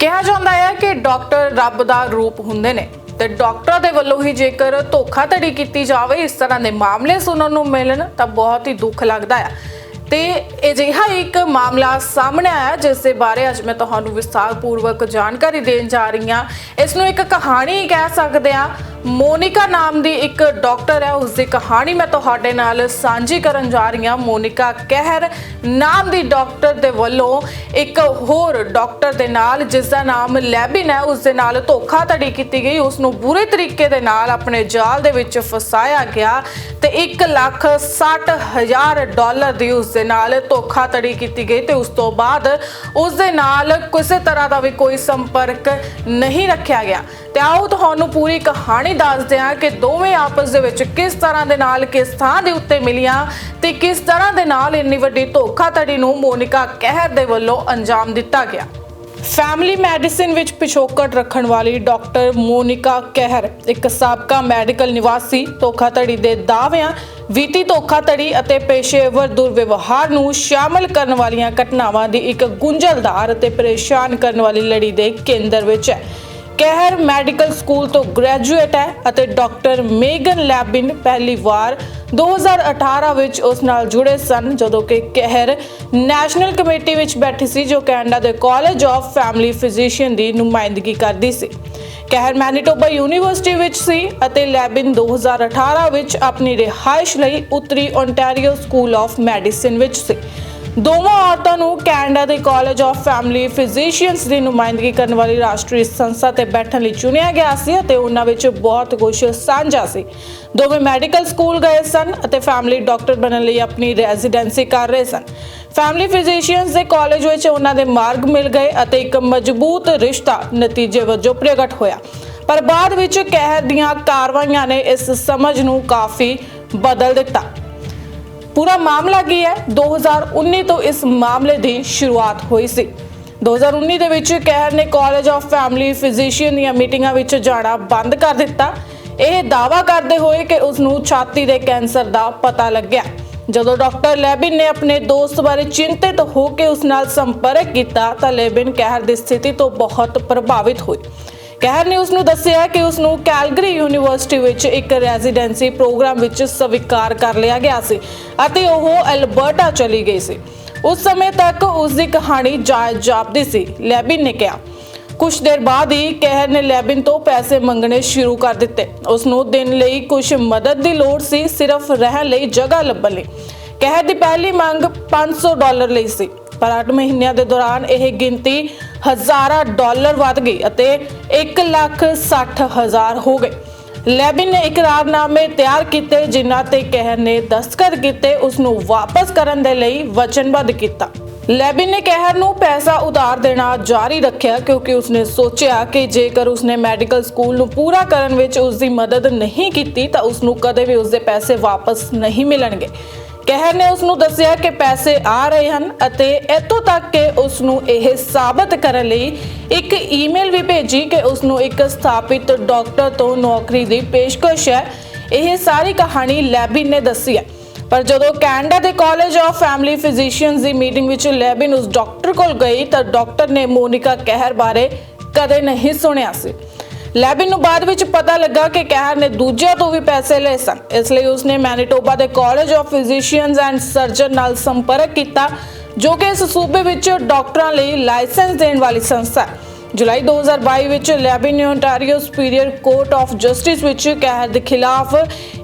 ਕਿਹਾ ਜਾਂਦਾ ਹੈ ਕਿ ਡਾਕਟਰ ਰੱਬ ਦਾ ਰੂਪ ਹੁੰਦੇ ਨੇ ਤੇ ਡਾਕਟਰਾਂ ਦੇ ਵੱਲੋਂ ਹੀ ਜੇਕਰ ਧੋਖਾਧੜੀ ਕੀਤੀ ਜਾਵੇ, ਇਸ ਤਰ੍ਹਾਂ ਦੇ ਮਾਮਲੇ ਸੁਣਨ ਨੂੰ ਮਿਲਣ ਤਾਂ ਬਹੁਤ ਹੀ ਦੁੱਖ ਲੱਗਦਾ ਹੈ। ਤੇ ਅਜਿਹਾ ਇੱਕ ਮਾਮਲਾ ਸਾਹਮਣੇ ਆਇਆ, ਜਿਸ ਦੇ ਬਾਰੇ ਅੱਜ ਮੈਂ ਤੁਹਾਨੂੰ ਵਿਸਥਾਰਪੂਰਵਕ ਜਾਣਕਾਰੀ ਦੇਣ ਜਾ ਰਹੀ ਹਾਂ। ਇਸ ਨੂੰ ਇੱਕ ਕਹਾਣੀ ਕਹਿ ਸਕਦੇ ਆ ਮੋਨਿਕਾ ਨਾਮ ਦੀ ਇੱਕ ਡਾਕਟਰ ਹੈ ਉਸ ਦੀ ਕਹਾਣੀ ਮੈਂ ਤੁਹਾਡੇ ਨਾਲ ਸਾਂਝੀ ਕਰਨ ਜਾ ਰਹੀ ਹਾਂ। ਮੋਨਿਕਾ ਕਹਿਰ ਨਾਮ ਦੀ ਡਾਕਟਰ ਦੇ ਵੱਲੋਂ ਇੱਕ ਹੋਰ ਡਾਕਟਰ ਦੇ ਨਾਲ, ਜਿਸ ਦਾ ਨਾਮ ਲੈਬਿਨ ਹੈ ਉਸ ਦੇ ਨਾਲ ਧੋਖਾਧੜੀ ਕੀਤੀ ਗਈ। ਉਸ ਨੂੰ ਬੁਰੇ ਤਰੀਕੇ ਦੇ ਨਾਲ ਆਪਣੇ ਜਾਲ ਦੇ ਵਿੱਚ ਫਸਾਇਆ ਗਿਆ ਤੇ 1 ਲੱਖ 60 ਹਜ਼ਾਰ ਡਾਲਰ ਦੀ ਉਸ ਦੇ ਨਾਲ ਧੋਖਾਧੜੀ ਕੀਤੀ ਗਈ ਤੇ ਉਸ ਤੋਂ ਬਾਅਦ ਉਸ ਦੇ ਨਾਲ ਕਿਸੇ ਤਰ੍ਹਾਂ ਦਾ ਵੀ ਕੋਈ ਸੰਪਰਕ ਨਹੀਂ ਰੱਖਿਆ ਗਿਆ। ਤੇ ਆਓ ਤੁਹਾਨੂੰ ਪੂਰੀ ਕਹਾਣੀ ਦੱਸਦੇ ਹਾਂ ਕਿ ਦੋਵੇਂ ਆਪਸ ਦੇ ਵਿੱਚ ਕਿਸ ਤਰ੍ਹਾਂ ਦੇ ਨਾਲ, ਕਿਸ ਥਾਂ ਦੇ ਉੱਤੇ ਮਿਲੀਆਂ ਤੇ ਕਿਸ ਤਰ੍ਹਾਂ ਦੇ ਨਾਲ ਇੰਨੀ ਵੱਡੀ ਧੋਖਾਧੜੀ ਨੂੰ ਮੋਨਿਕਾ ਕਹਿਰ ਦੇ ਵੱਲੋਂ ਅੰਜਾਮ ਦਿੱਤਾ ਗਿਆ। ਫੈਮਿਲੀ ਮੈਡੀਸਿਨ ਵਿੱਚ ਪਿਛੋਕੜ ਰੱਖਣ ਵਾਲੀ ਡਾਕਟਰ ਮੋਨਿਕਾ ਕਹਿਰ, ਇੱਕ ਸਾਬਕਾ ਮੈਡੀਕਲ ਨਿਵਾਸੀ, ਧੋਖਾਧੜੀ ਦੇ ਦਾਅਵਿਆਂ ਵਿੱਤੀ ਧੋਖਾਧੜੀ ਅਤੇ ਪੇਸ਼ੇਵਰ ਦੁਰਵਿਵਹਾਰ ਨੂੰ ਸ਼ਾਮਲ ਕਰਨ ਵਾਲੀਆਂ ਘਟਨਾਵਾਂ ਦੀ ਇੱਕ ਗੁੰਝਲਦਾਰ ਅਤੇ ਪਰੇਸ਼ਾਨ ਕਰਨ ਵਾਲੀ ਲੜੀ ਦੇ ਕੇਂਦਰ ਵਿੱਚ ਹੈ। ਕਹਿਰ ਮੈਡੀਕਲ ਸਕੂਲ ਤੋਂ ਗ੍ਰੈਜੂਏਟ ਹੈ ਅਤੇ ਡਾਕਟਰ ਮੇਗਨ ਲੈਬਿਨ ਪਹਿਲੀ ਵਾਰ 2018 ਵਿੱਚ ਉਸ ਨਾਲ ਜੁੜੇ ਸਨ, ਜਦੋਂ ਕਿ ਕਹਿਰ ਨੈਸ਼ਨਲ ਕਮੇਟੀ ਵਿੱਚ ਬੈਠੀ ਸੀ, ਜੋ ਕੈਨੇਡਾ ਦੇ ਕਾਲਜ ਆਫ ਫੈਮਿਲੀ ਫਿਜ਼ੀਸ਼ੀਅਨ ਦੀ ਨੁਮਾਇੰਦਗੀ ਕਰਦੀ ਸੀ। ਕਹਿਰ ਮੈਨੀਟੋਬਾ ਯੂਨੀਵਰਸਿਟੀ ਵਿੱਚ ਸੀ ਅਤੇ ਲੈਬਿਨ 2018 ਵਿੱਚ ਆਪਣੀ ਰਿਹਾਇਸ਼ ਲਈ ਉੱਤਰੀ ਓਨਟਾਰੀਓ ਸਕੂਲ ਆਫ ਮੈਡੀਸਿਨ ਵਿੱਚ ਸੀ। ਦੋਵਾਂ ਔਰਤਾਂ ਨੂੰ ਕੈਨੇਡਾ ਦੇ ਕਾਲਜ ਆਫ ਫੈਮਿਲੀ ਫਿਜ਼ੀਸ਼ੀਅਨਸ ਦੀ ਨੁਮਾਇੰਦਗੀ ਕਰਨ ਵਾਲੀ ਰਾਸ਼ਟਰੀ ਸੰਸਥਾ ਤੇ ਬੈਠਣ ਲਈ ਚੁਣਿਆ ਗਿਆ ਸੀ ਅਤੇ ਉਹਨਾਂ ਵਿੱਚ ਬਹੁਤ ਕੁਝ ਸਾਂਝਾ ਸੀ। ਦੋਵੇਂ ਮੈਡੀਕਲ ਸਕੂਲ ਗਏ ਸਨ ਅਤੇ ਫੈਮਿਲੀ ਡਾਕਟਰ ਬਣਨ ਲਈ ਆਪਣੀ ਰੈਜ਼ੀਡੈਂਸੀ ਕਰ ਰਹੇ ਸਨ। ਫੈਮਿਲੀ ਫਿਜ਼ੀਸ਼ੀਅਨਸ ਦੇ ਕਾਲਜ ਵਿੱਚ ਉਹਨਾਂ ਦੇ ਮਾਰਗ ਮਿਲ ਗਏ ਅਤੇ ਇੱਕ ਮਜ਼ਬੂਤ ਰਿਸ਼ਤਾ ਨਤੀਜੇ ਵਜੋਂ ਪ੍ਰਗਟ ਹੋਇਆ। ਪਰ ਬਾਅਦ ਵਿੱਚ ਕਹਿਰ ਦੀਆਂ ਕਾਰਵਾਈਆਂ ਨੇ ਇਸ ਸਮਝ ਨੂੰ ਕਾਫੀ ਬਦਲ ਦਿੱਤਾ। ਪੂਰਾ ਮਾਮਲਾ ਕੀ ਹੈ? 2019 ਤੋਂ ਇਸ ਮਾਮਲੇ ਦੀ ਸ਼ੁਰੂਆਤ ਹੋਈ ਸੀ। 2019 ਦੇ ਵਿੱਚ ਕਹਿਰ ਨੇ ਕਾਲਜ ਆਫ ਫੈਮਿਲੀ ਫਿਜ਼ੀਸ਼ੀਅਨ ਦੀਆਂ ਮੀਟਿੰਗਾਂ ਵਿੱਚ ਜਾਣਾ ਬੰਦ ਕਰ ਦਿੱਤਾ। ਇਹ ਦਾਅਵਾ ਕਰਦੇ ਹੋਏ ਕਿ ਉਸ ਨੂੰ ਛਾਤੀ ਦੇ ਕੈਂਸਰ ਦਾ ਪਤਾ ਲੱਗਿਆ। ਜਦੋਂ ਡਾਕਟਰ ਲੈਬਿਨ ਨੇ ਆਪਣੇ ਦੋਸਤ ਬਾਰੇ ਚਿੰਤਿਤ ਹੋ ਕੇ ਉਸ ਨਾਲ ਸੰਪਰਕ ਕੀਤਾ ਤਾਂ ਲੈਬਿਨ ਕਹਿਰ ਦੀ ਸਥਿਤੀ ਤੋਂ ਬਹੁਤ ਪ੍ਰਭਾਵਿਤ ਹੋਈ। ਕਹਿਰ ਨੇ ਉਸ ਨੂੰ ਦੱਸਿਆ ਕਿ ਉਸ ਨੂੰ ਕੈਲਗਰੀ ਯੂਨੀਵਰਸਿਟੀ ਵਿੱਚ ਇੱਕ ਰੈਜ਼ੀਡੈਂਸੀ ਪ੍ਰੋਗਰਾਮ ਵਿੱਚ ਸਵੀਕਾਰ ਕਰ ਲਿਆ ਗਿਆ ਸੀ ਅਤੇ ਉਹ ਐਲਬਰਟਾ ਚਲੀ ਗਈ ਸੀ। ਉਸ ਸਮੇਂ ਤੱਕ ਉਸ ਦੀ ਕਹਾਣੀ ਜਾਇਜ਼ ਜਾਪਦੀ ਸੀ, ਲੈਬਿਨ ਨੇ ਕਿਹਾ। ਕੁਝ ਦੇਰ ਬਾਅਦ ਹੀ ਕਹਿਰ ਨੇ ਲੈਬਿਨ ਤੋਂ ਪੈਸੇ ਮੰਗਣੇ ਸ਼ੁਰੂ ਕਰ ਦਿੱਤੇ। ਉਸ ਨੂੰ ਦਿਨ ਲਈ ਕੁਝ ਮਦਦ ਦੀ ਲੋੜ ਸੀ, ਸਿਰਫ ਰਹਿਣ ਲਈ ਜਗ੍ਹਾ ਲੱਭਣ ਲਈ। ਕਹਿਰ ਦੀ ਪਹਿਲੀ ਮੰਗ 500 ਡਾਲਰ ਲਈ ਸੀ। ਪਰ 8 ਮਹੀਨਿਆਂ ਦੇ ਦੌਰਾਨ ਇਹ ਗਿਣਤੀ ਹਜ਼ਾਰਾਂ ਡਾਲਰ ਵੱਧ ਗਈ ਅਤੇ 1 ਲੱਖ 60 ਹਜ਼ਾਰ ਹੋ ਗਏ। ਲੈਬਿਨ ਨੇ ਇਕਰਾਰਨਾਮੇ ਤਿਆਰ ਕੀਤੇ, ਜਿਨ੍ਹਾਂ ਤੇ ਕਹਿਰ ਨੇ ਦਸਤਖਤ ਕੀਤੇ, ਉਸ ਨੂੰ ਵਾਪਸ ਕਰਨ ਦੇ ਲਈ ਵਚਨਬੱਧ ਕੀਤਾ। ਲੈਬਿਨ ਨੇ ਕਹਿਰ ਨੂੰ ਪੈਸਾ ਉਧਾਰ ਦੇਣਾ ਜਾਰੀ ਰੱਖਿਆ, ਕਿਉਂਕਿ ਉਸਨੇ ਸੋਚਿਆ ਕਿ ਜੇਕਰ ਉਸਨੇ ਮੈਡੀਕਲ ਸਕੂਲ ਨੂੰ ਪੂਰਾ ਕਰਨ ਵਿੱਚ ਉਸ ਦੀ ਮਦਦ ਨਹੀਂ ਕੀਤੀ, ਤਾਂ ਉਸ ਨੂੰ ਕਦੇ ਵੀ ਉਸਦੇ ਪੈਸੇ ਵਾਪਸ ਨਹੀਂ ਮਿਲਣਗੇ। ਕਹਿਰ ਨੇ ਉਸ ਨੂੰ ਦੱਸਿਆ ਕਿ ਪੈਸੇ ਆ ਰਹੇ ਹਨ ਅਤੇ ਇਤੋਂ ਤੱਕ ਕਿ ਉਸ ਨੂੰ ਇਹ ਸਾਬਤ ਕਰਨ ਲਈ ਇੱਕ ਈਮੇਲ ਵੀ ਭੇਜੀ ਕਿ ਉਸ ਨੂੰ ਇੱਕ ਸਥਾਪਿਤ ਡਾਕਟਰ ਤੋਂ ਨੌਕਰੀ ਦੀ ਪੇਸ਼ਕਸ਼ ਹੈ। ਇਹ ਸਾਰੀ ਕਹਾਣੀ ਲੈਬਿਨ ਨੇ ਦੱਸੀ ਹੈ। ਪਰ ਜਦੋਂ ਕੈਨੇਡਾ ਦੇ ਕਾਲਜ ਆਫ ਫੈਮਿਲੀ ਫਿਜ਼ੀਸ਼ੀਅਨਸ ਦੀ ਮੀਟਿੰਗ ਵਿੱਚ ਲੈਬਿਨ ਉਸ ਡਾਕਟਰ ਕੋਲ ਗਈ ਤਾਂ ਡਾਕਟਰ ਨੇ ਮੋਨਿਕਾ ਕਹਿਰ ਬਾਰੇ ਕਦੇ ਨਹੀਂ ਸੁਣਿਆ ਸੀ। ਲੈਬਿਨ ਨੂੰ ਬਾਅਦ ਵਿੱਚ ਪਤਾ ਲੱਗਾ ਕਿ ਕਹਿਰ ਨੇ ਦੂਜਿਆਂ ਤੋਂ ਵੀ ਪੈਸੇ ਲਏ ਸਨ। ਇਸ ਲਈ ਉਸਨੇ ਮੈਨੀਟੋਬਾ ਦੇ college of physicians and surgeon ਨਾਲ ਸੰਪਰਕ ਕੀਤਾ, ਜੋ ਕਿ ਇਸ ਸੂਬੇ ਵਿੱਚ ਡਾਕਟਰਾਂ ਲਈ ਲਾਇਸੈਂਸ ਦੇਣ ਵਾਲੀ ਸੰਸਥਾ ਹੈ। ਜੁਲਾਈ 2022 ਵਿੱਚ ਲੈਬਿਨ ਨੇ Ontario superior court of justice ਵਿੱਚ ਕਹਿਰ ਦੇ ਖਿਲਾਫ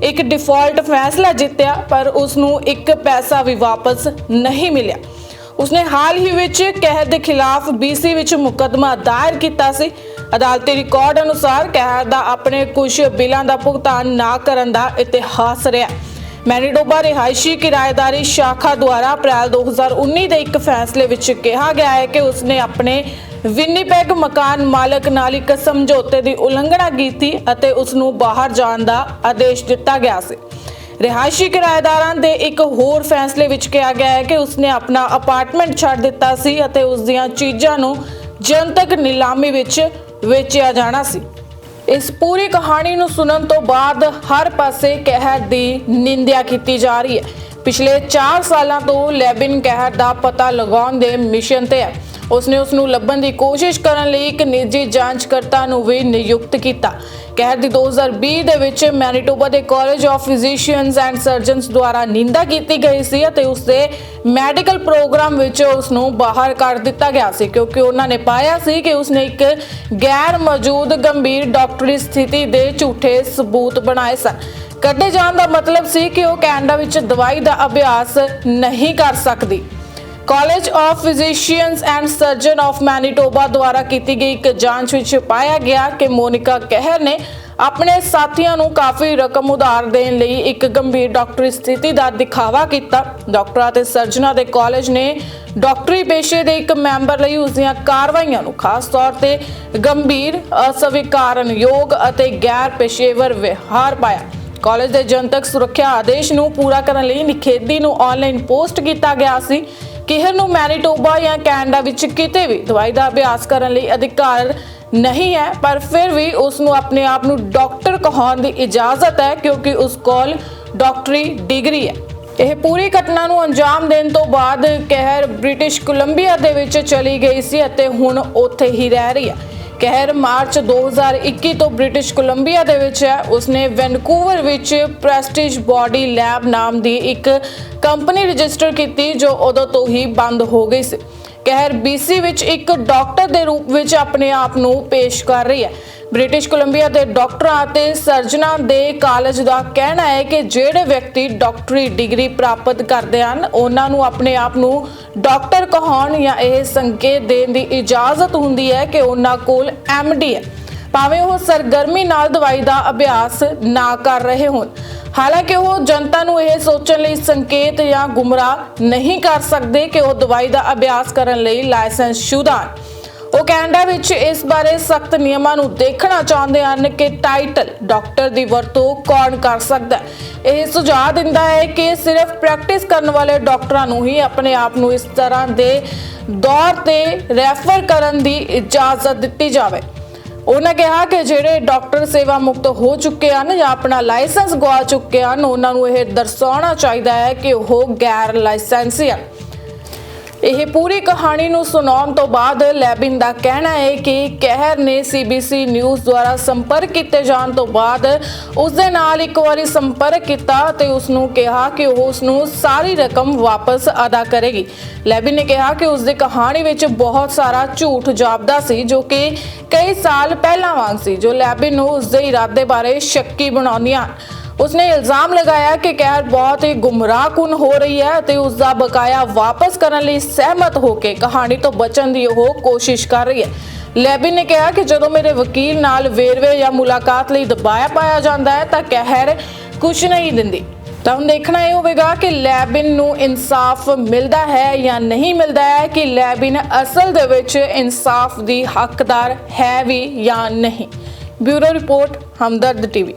ਇੱਕ ਡਿਫਾਲਟ ਫੈਸਲਾ ਜਿੱਤਿਆ, ਪਰ ਉਸ ਨੂੰ ਇੱਕ ਪੈਸਾ ਵੀ ਵਾਪਸ ਨਹੀਂ ਮਿਲਿਆ। ਉਸਨੇ ਹਾਲ ਹੀ ਵਿੱਚ ਕਹਿਰ ਦੇ ਖਿਲਾਫ BC ਵਿੱਚ ਮੁਕੱਦਮਾ ਦਾਇਰ ਕੀਤਾ ਸੀ। ਅਦਾਲਤੀ ਰਿਕਾਰਡ ਅਨੁਸਾਰ ਕਹਿਰ ਦਾ ਆਪਣੇ ਕੁਝ ਬਿੱਲਾਂ ਦਾ ਭੁਗਤਾਨ ਨਾ ਕਰਨ ਦਾ ਇਤਿਹਾਸ ਰਿਹਾ। ਮੈਨੀਟੋਬਾ ਰਿਹਾਇਸ਼ੀ ਕਿਰਾਏਦਾਰੀ ਸ਼ਾਖਾ ਦੁਆਰਾ ਅਪ੍ਰੈਲ 2019 ਦੇ ਇੱਕ ਫੈਸਲੇ ਵਿੱਚ ਕਿਹਾ ਗਿਆ ਹੈ ਕਿ ਉਸਨੇ ਆਪਣੇ ਵਿਨੀਪੈਗ ਮਕਾਨ ਮਾਲਕ ਨਾਲ ਇੱਕ ਸਮਝੌਤੇ ਦੀ ਉਲੰਘਣਾ ਕੀਤੀ ਅਤੇ ਉਸ ਨੂੰ ਬਾਹਰ ਜਾਣ ਦਾ ਆਦੇਸ਼ ਦਿੱਤਾ ਗਿਆ ਸੀ। ਰਿਹਾਇਸ਼ੀ ਕਿਰਾਏਦਾਰਾਂ ਦੇ ਇੱਕ ਹੋਰ ਫੈਸਲੇ ਵਿੱਚ ਕਿਹਾ ਗਿਆ ਹੈ ਕਿ ਉਸਨੇ ਆਪਣਾ ਅਪਾਰਟਮੈਂਟ ਛੱਡ ਦਿੱਤਾ ਸੀ ਅਤੇ ਉਸ ਦੀਆਂ ਚੀਜ਼ਾਂ ਨੂੰ ਜਨਤਕ ਨਿਲਾਮੀ ਵਿੱਚ ਵੇਚਿਆ ਜਾਣਾ ਸੀ। ਇਸ ਪੂਰੀ ਕਹਾਣੀ ਨੂੰ ਸੁਣਨ ਤੋਂ ਬਾਅਦ ਹਰ ਪਾਸੇ ਕਹਿਰ ਦੀ ਨਿੰਦਿਆ ਕੀਤੀ ਜਾ ਰਹੀ ਹੈ। ਪਿਛਲੇ 4 ਸਾਲਾਂ ਤੋਂ ਲੈਬਿਨ ਕਹਿਰ ਦਾ ਪਤਾ ਲਗਾਉਣ ਦੇ ਮਿਸ਼ਨ ਤੇ ਹੈ। ਉਸਨੇ ਉਸ ਨੂੰ ਲੱਭਣ ਦੀ ਕੋਸ਼ਿਸ਼ ਕਰਨ ਲਈ ਇੱਕ ਨਿੱਜੀ ਜਾਂਚਕਰਤਾ ਨੂੰ ਵੀ ਨਿਯੁਕਤ ਕੀਤਾ। ਕਹਿਰ ਦੀ 2020 ਦੇ ਵਿੱਚ ਮੈਨੀਟੋਬਾ ਦੇ college of physicians and surgeons ਦੁਆਰਾ ਨਿੰਦਾ ਕੀਤੀ ਗਈ ਸੀ ਅਤੇ ਉਸ ਦੇ ਮੈਡੀਕਲ ਪ੍ਰੋਗਰਾਮ ਵਿੱਚ ਉਸ ਨੂੰ ਬਾਹਰ ਕੱਢ ਦਿੱਤਾ ਗਿਆ ਸੀ, ਕਿਉਂਕਿ ਉਹਨਾਂ ਨੇ ਪਾਇਆ ਸੀ ਕਿ ਉਸਨੇ ਇੱਕ ਗੈਰ ਮੌਜੂਦ ਗੰਭੀਰ ਡਾਕਟਰੀ ਸਥਿਤੀ ਦੇ ਝੂਠੇ ਸਬੂਤ ਬਣਾਏ ਸਨ। ਕੱਢੇ ਜਾਣ ਦਾ ਮਤਲਬ ਸੀ ਕਿ ਉਹ ਕੈਨੇਡਾ ਵਿੱਚ ਦਵਾਈ ਦਾ ਅਭਿਆਸ ਨਹੀਂ ਕਰ ਸਕਦੀ। College of physicians and surgeon of Manitoba ਦੁਆਰਾ ਕੀਤੀ ਗਈ ਇੱਕ ਜਾਂਚ ਵਿੱਚ ਪਾਇਆ ਗਿਆ ਕਿ ਮੋਨਿਕਾ ਕਹਿਰ ਨੇ ਆਪਣੇ ਸਾਥੀਆਂ ਨੂੰ ਕਾਫੀ ਰਕਮ ਉਧਾਰ ਦੇਣ ਲਈ ਇੱਕ ਗੰਭੀਰ ਡਾਕਟਰੀ ਸਥਿਤੀ ਦਾ ਦਿਖਾਵਾ ਕੀਤਾ। ਡਾਕਟਰਾਂ ਤੇ ਸਰਜਨਾਂ ਦੇ ਕਾਲਜ ਨੇ ਡਾਕਟਰੀ ਪੇਸ਼ੇ ਦੇ ਇੱਕ ਮੈਂਬਰ ਲਈ ਉਸ ਦੀਆਂ ਕਾਰਵਾਈਆਂ ਨੂੰ ਖਾਸ ਤੌਰ ਤੇ ਗੰਭੀਰ, ਅਸਵੀਕਾਰਨਯੋਗ ਅਤੇ ਗੈਰ ਪੇਸ਼ੇਵਰ ਵਿਹਾਰ ਪਾਇਆ। ਕਾਲਜ ਦੇ ਜਨਤਕ ਸੁਰੱਖਿਆ ਆਦੇਸ਼ ਨੂੰ ਪੂਰਾ ਕਰਨ ਲਈ ਨਿਖੇਧੀ ਨੂੰ ਆਨਲਾਈਨ ਪੋਸਟ ਕੀਤਾ ਗਿਆ ਸੀ। ਕਿਹਰ ਨੂੰ ਮੈਨੀਟੋਬਾ ਜਾਂ ਕੈਨੇਡਾ ਵਿੱਚ ਕਿਤੇ ਵੀ ਦਵਾਈ ਦਾ ਅਭਿਆਸ ਕਰਨ ਲਈ ਅਧਿਕਾਰ ਨਹੀਂ ਹੈ, ਪਰ ਫਿਰ ਵੀ ਉਸ ਨੂੰ ਆਪਣੇ ਆਪ ਨੂੰ ਡਾਕਟਰ ਕਹਾਉਣ ਦੀ ਇਜਾਜ਼ਤ ਹੈ ਕਿਉਂਕਿ ਉਸ ਕੋਲ ਡਾਕਟਰੀ ਡਿਗਰੀ ਹੈ। ਇਹ ਪੂਰੀ ਘਟਨਾ ਨੂੰ ਅੰਜਾਮ ਦੇਣ ਤੋਂ ਬਾਅਦ ਕਹਿਰ ਬ੍ਰਿਟਿਸ਼ ਕੋਲੰਬੀਆ ਦੇ ਵਿੱਚ ਚਲੀ ਗਈ ਸੀ ਅਤੇ ਹੁਣ ਉੱਥੇ ਹੀ ਰਹਿ ਰਹੀ ਹੈ। ਕਹਿਰ ਮਾਰਚ 2021 ਤੋਂ ਬ੍ਰਿਟਿਸ਼ ਕੋਲੰਬੀਆ ਦੇ ਵਿੱਚ ਹੈ। ਉਸਨੇ ਵੈਨਕੂਵਰ ਵਿੱਚ ਪ੍ਰੈਸਟੀਜ ਬਾਡੀ ਲੈਬ ਨਾਮ ਦੀ ਇੱਕ ਕੰਪਨੀ ਰਜਿਸਟਰ ਕੀਤੀ, ਜੋ ਉਦੋਂ ਤੋਂ ਹੀ ਬੰਦ ਹੋ ਗਈ ਸੀ। ਕਹਿਰ BC ਵਿੱਚ ਇੱਕ ਡਾਕਟਰ ਦੇ ਰੂਪ ਵਿੱਚ ਆਪਣੇ ਆਪ ਨੂੰ ਪੇਸ਼ ਕਰ ਰਹੀ ਹੈ। ਬ੍ਰਿਟਿਸ਼ ਕੋਲੰਬੀਆ ਦੇ ਡਾਕਟਰਾਂ ਅਤੇ ਸਰਜਨਾਂ ਦੇ ਕਾਲਜ ਦਾ ਕਹਿਣਾ ਹੈ ਕਿ ਜਿਹੜੇ ਵਿਅਕਤੀ ਡਾਕਟਰੀ ਡਿਗਰੀ ਪ੍ਰਾਪਤ ਕਰਦੇ ਹਨ, ਉਹਨਾਂ ਨੂੰ ਆਪਣੇ ਆਪ ਨੂੰ ਡਾਕਟਰ ਕਹਾਉਣ ਜਾਂ ਇਹ ਸੰਕੇਤ ਦੇਣ ਦੀ ਇਜਾਜ਼ਤ ਹੁੰਦੀ ਹੈ ਕਿ ਉਹਨਾਂ ਕੋਲ ਐਮਡੀ ਹੈ। ਭਾਵੇਂ ਉਹ ਸਰਗਰਮੀ ਨਾਲ ਦਵਾਈ ਦਾ ਅਭਿਆਸ ਨਾ ਕਰ ਰਹੇ ਹੋਣ। ਹਾਲਾਂਕਿ ਉਹ ਜਨਤਾ ਨੂੰ ਇਹ ਸੋਚਣ ਲਈ ਸੰਕੇਤ ਜਾਂ ਗੁੰਮਰਾਹ ਨਹੀਂ ਕਰ ਸਕਦੇ ਕਿ ਉਹ ਦਵਾਈ ਦਾ ਅਭਿਆਸ ਕਰਨ ਲਈ ਲਾਇਸੈਂਸ ਸ਼ੁਦਾ ਉਹ ਕੈਨੇਡਾ ਵਿੱਚ ਇਸ ਬਾਰੇ ਸਖਤ ਨਿਯਮਾਂ ਨੂੰ ਦੇਖਣਾ ਚਾਹੁੰਦੇ ਹਨ ਕਿ ਟਾਈਟਲ ਡਾਕਟਰ ਦੀ ਵਰਤੋਂ ਕੌਣ ਕਰ ਸਕਦਾ ਹੈ। ਇਹ ਸੁਝਾਅ ਦਿੰਦਾ ਹੈ ਕਿ ਸਿਰਫ ਪ੍ਰੈਕਟਿਸ ਕਰਨ ਵਾਲੇ ਡਾਕਟਰਾਂ ਨੂੰ ਹੀ ਆਪਣੇ ਆਪ ਨੂੰ ਇਸ ਤਰ੍ਹਾਂ ਦੇ ਦੌਰ ਤੇ ਰੈਫਰ ਕਰਨ ਦੀ ਇਜਾਜ਼ਤ ਦਿੱਤੀ ਜਾਵੇ। ਉਹਨਾਂ ਕਿਹਾ ਕਿ ਜਿਹੜੇ ਡਾਕਟਰ ਸੇਵਾ ਮੁਕਤ ਹੋ ਚੁੱਕੇ ਹਨ ਜਾਂ ਆਪਣਾ ਲਾਇਸੈਂਸ ਗਵਾ ਚੁੱਕੇ ਹਨ, ਉਹਨਾਂ ਨੂੰ ਇਹ ਦਰਸਾਉਣਾ ਚਾਹੀਦਾ ਹੈ ਕਿ ਉਹ ਗੈਰ ਲਾਇਸੈਂਸੀ ਹਨ। ਇਹ ਪੂਰੀ ਕਹਾਣੀ ਨੂੰ ਸੁਣਾਉਣ ਤੋਂ ਬਾਅਦ ਲੈਬਿਨ ਦਾ ਕਹਿਣਾ ਹੈ ਕਿ ਕਹਿਰ ਨੇ ਸੀਬੀਸੀ ਨਿਊਜ਼ ਦੁਆਰਾ ਸੰਪਰਕ ਕੀਤੇ ਜਾਣ ਤੋਂ ਬਾਅਦ ਉਸ ਦੇ ਨਾਲ ਇੱਕ ਵਾਰੀ ਸੰਪਰਕ ਕੀਤਾ ਤੇ ਉਸ ਨੂੰ ਕਿਹਾ ਕਿ ਉਹ ਉਸ ਨੂੰ ਸਾਰੀ ਰਕਮ ਵਾਪਸ ਅਦਾ ਕਰੇਗੀ। ਲੈਬਿਨ ਨੇ ਕਿਹਾ ਕਿ ਉਸ ਦੀ ਕਹਾਣੀ ਵਿੱਚ ਬਹੁਤ ਸਾਰਾ ਝੂਠ ਜਾਪਦਾ ਸੀ, ਜੋ ਕਿ ਕਈ ਸਾਲ ਪਹਿਲਾਂ ਵਾਂਗ ਸੀ, ਜੋ ਲੈਬਿਨ ਨੂੰ ਉਸ ਦੇ ਇਰਾਦੇ ਬਾਰੇ ਸ਼ੱਕੀ ਬਣਾਉਂਦੀਆਂ ਹਨ ਉਸਨੇ ਇਲਜ਼ਾਮ ਲਗਾਇਆ ਕਿ ਕਹਿਰ ਬਹੁਤ ਹੀ ਗੁੰਮਰਾਹਕੁਨ ਹੋ ਰਹੀ ਹੈ ਅਤੇ ਉਸ ਦਾ ਬਕਾਇਆ ਵਾਪਸ ਕਰਨ ਲਈ ਸਹਿਮਤ ਹੋ ਕੇ ਕਹਾਣੀ ਤੋਂ ਬਚਣ ਦੀ ਉਹ ਕੋਸ਼ਿਸ਼ ਕਰ ਰਹੀ ਹੈ। ਲੈਬਿਨ ਨੇ ਕਿਹਾ ਕਿ ਜਦੋਂ ਮੇਰੇ ਵਕੀਲ ਨਾਲ ਵੇਰਵੇ ਜਾਂ ਮੁਲਾਕਾਤ ਲਈ ਦਬਾਇਆ ਪਾਇਆ ਜਾਂਦਾ ਹੈ ਤਾਂ ਕਹਿਰ ਕੁਝ ਨਹੀਂ ਦਿੰਦੀ। ਤਾਂ ਹੁਣ ਦੇਖਣਾ ਇਹ ਹੋਵੇਗਾ ਕਿ ਲੈਬਿਨ ਨੂੰ ਇਨਸਾਫ ਮਿਲਦਾ ਹੈ ਜਾਂ ਨਹੀਂ ਮਿਲਦਾ ਹੈ ਕਿ ਲੈਬਿਨ ਅਸਲ ਦੇ ਵਿੱਚ ਇਨਸਾਫ ਦੀ ਹੱਕਦਾਰ ਹੈ ਵੀ ਜਾਂ ਨਹੀਂ। Bureau report, Hamdard TV.